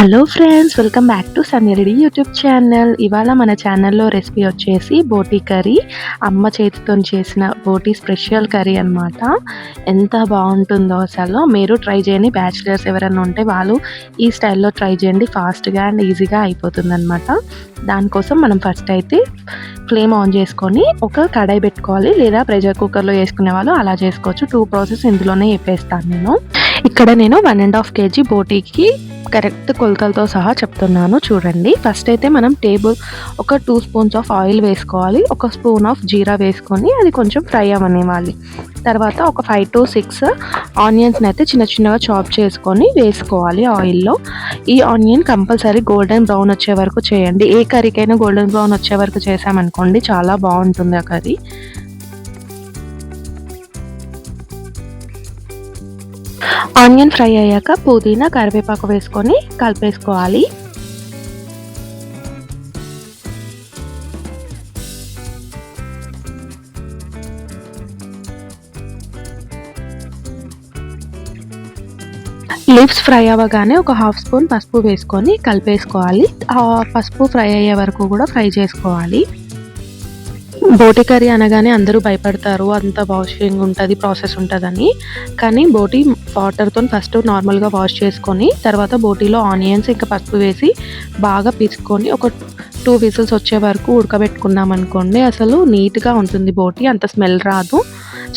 Hello friends welcome back to Sannireddy YouTube channel ఇవాళ మన ఛానల్లో రెసిపీ వచ్చేసి బోటీ కర్రీ. అమ్మ చేతితో చేసిన బోటీ స్పెషల్ కర్రీ అనమాట ఎంత బాగుంటుందో అసలు. మీరు ట్రై చేయండి. బ్యాచిలర్స్ ఎవరైనా ఉంటే వాళ్ళు ఈ స్టైల్లో ట్రై చేయండి. ఫాస్ట్గా అండ్ ఈజీగా అయిపోతుంది అనమాట దానికోసం మనం ఫస్ట్ అయితే ఫ్లేమ్ ఆన్ చేసుకొని ఒక కడాయి పెట్టుకోవాలి. లేదా ప్రెషర్ కుక్కర్లో వేసుకునే వాళ్ళు అలా చేసుకోవచ్చు. టూ ప్రాసెస్ ఇందులోనే చెప్పేస్తాను నేను. ఇక్కడ నేను వన్ అండ్ హాఫ్ కేజీ బోటీకి కరెక్ట్ కొలతలతో సహా చెప్తున్నాను చూడండి. ఫస్ట్ అయితే మనం టేబుల్ ఒక టూ స్పూన్స్ ఆఫ్ ఆయిల్ వేసుకోవాలి. ఒక స్పూన్ ఆఫ్ జీరా వేసుకొని అది కొంచెం ఫ్రై అవ్వనివ్వాలి. తర్వాత ఒక ఫైవ్ టు సిక్స్ ఆనియన్స్ని అయితే చిన్న చిన్నగా చాప్ చేసుకొని వేసుకోవాలి ఆయిల్లో. ఈ ఆనియన్ కంపల్సరీ గోల్డెన్ బ్రౌన్ వచ్చే వరకు చేయండి. ఏ కర్రీకైనా గోల్డెన్ బ్రౌన్ వచ్చే వరకు చేసామనుకోండి చాలా బాగుంటుంది ఆ కర్రీ. ఆనియన్ ఫ్రై అయ్యాక పుదీనా కరివేపాకు వేసుకొని కలిపేసుకోవాలి. లిప్స్ ఫ్రై అవ్వగానే ఒక హాఫ్ స్పూన్ పసుపు వేసుకొని కలిపేసుకోవాలి. పసుపు ఫ్రై అయ్యే వరకు కూడా ఫ్రై చేసుకోవాలి. బోటి కర్రీ అనగానే అందరూ భయపడతారు అంత వాషింగ్ ఉంటుంది ప్రాసెస్ ఉంటుందని. కానీ బోటి వాటర్తో ఫస్ట్ నార్మల్గా వాష్ చేసుకొని తర్వాత బోటీలో ఆనియన్స్ ఇంకా పసుపు వేసి బాగా పీచుకొని ఒక టూ విజిల్స్ వచ్చే వరకు ఉడకబెట్టుకున్నాం అనుకోండి అసలు నీట్గా ఉంటుంది బోటి అంత స్మెల్ రాదు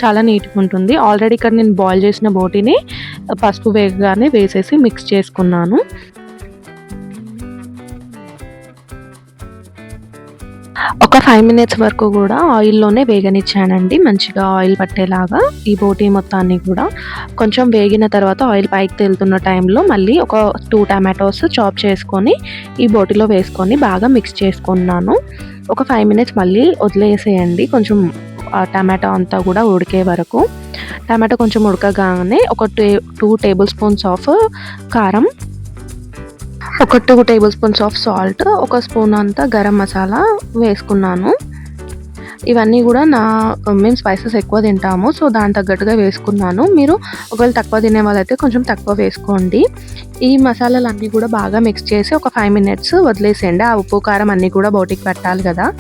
చాలా నీట్గా ఉంటుంది. ఆల్రెడీ ఇక్కడ నేను బాయిల్ చేసిన బోటీని పసుపు వేగగానే వేసేసి మిక్స్ చేసుకున్నాను. ఒక ఫైవ్ మినిట్స్ వరకు కూడా ఆయిల్లోనే వేగనిచ్చానండి. మంచిగా ఆయిల్ పట్టేలాగా ఈ బోటీ మొత్తాన్ని కూడా. కొంచెం వేగిన తర్వాత ఆయిల్ పైకి తేలుతున్న టైంలో మళ్ళీ ఒక టూ టమాటోస్ చాప్ చేసుకొని ఈ బోటీలో వేసుకొని బాగా మిక్స్ చేసుకున్నాను. ఒక ఫైవ్ మినిట్స్ మళ్ళీ వదిలేసేయండి. కొంచెం టమాటో అంతా కూడా ఉడికే వరకు. టమాటో కొంచెం ఉడకగానే ఒక టే టూ టేబుల్ స్పూన్స్ ఆఫ్ కారం ఒక two table spoons of salt ఒక స్పూన్ అంతా గరం మసాలా వేసుకున్నాను. ఇవన్నీ కూడా నా మేము స్పైసెస్ ఎక్కువ తింటాము. సో దాని తగ్గట్టుగా వేసుకున్నాను. మీరు ఒకవేళ తక్కువ తినే వాళ్ళైతే కొంచెం తక్కువ వేసుకోండి. ఈ మసాలాలు అన్నీ కూడా బాగా మిక్స్ చేసి ఒక ఫైవ్ మినిట్స్ వదిలేసేయండి. ఆ ఉప్పు కారం అన్నీ కూడా బోటికి పెట్టాలి కదా.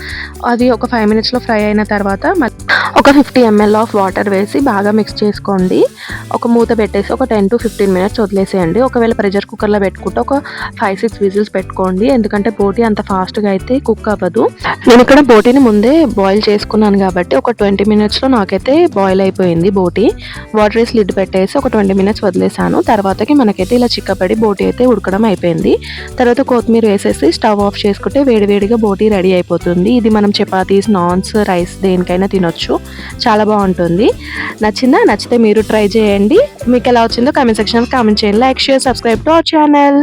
అది ఒక ఫైవ్ మినిట్స్లో ఫ్రై అయిన తర్వాత ఒక ఫిఫ్టీ ఎంఎల్ ఆఫ్ వాటర్ వేసి బాగా మిక్స్ చేసుకోండి. ఒక మూత పెట్టేసి ఒక టెన్ టు ఫిఫ్టీన్ మినిట్స్ వదిలేసేయండి. ఒకవేళ ప్రెషర్ కుక్కర్లో పెట్టుకుంటే ఒక ఫైవ్ సిక్స్ విజిల్స్ పెట్టుకోండి. ఎందుకంటే బోటీ అంత ఫాస్ట్గా అయితే కుక్ అవ్వదు. నేను ఇక్కడ బోటీని ముందే బాయిల్ చేసుకున్నాను కాబట్టి ఒక ట్వంటీ మినిట్స్లో నాకైతే బాయిల్ అయిపోయింది బోటి. వాటర్ వేసి లిడ్ పెట్టేసి ఒక ట్వంటీ మినిట్స్ వదిలేసాను. తర్వాతకి మనకైతే ఇలా చిక్కపడి బోటి అయితే ఉడకడం అయిపోయింది. తర్వాత కొత్తిమీర వేసేసి స్టవ్ ఆఫ్ చేసుకుంటే వేడివేడిగా బోటి రెడీ అయిపోతుంది. ఇది మనం చపాతీస్ నాన్స్ రైస్ దేనికైనా తినొచ్చు. చాలా బాగుంటుంది. నచ్చిందా? నచ్చితే మీరు ట్రై చేయండి. మీకు ఎలా వచ్చిందో కామెంట్ సెక్షన్లో కామెంట్ చేయండి. Like share subscribe to our channel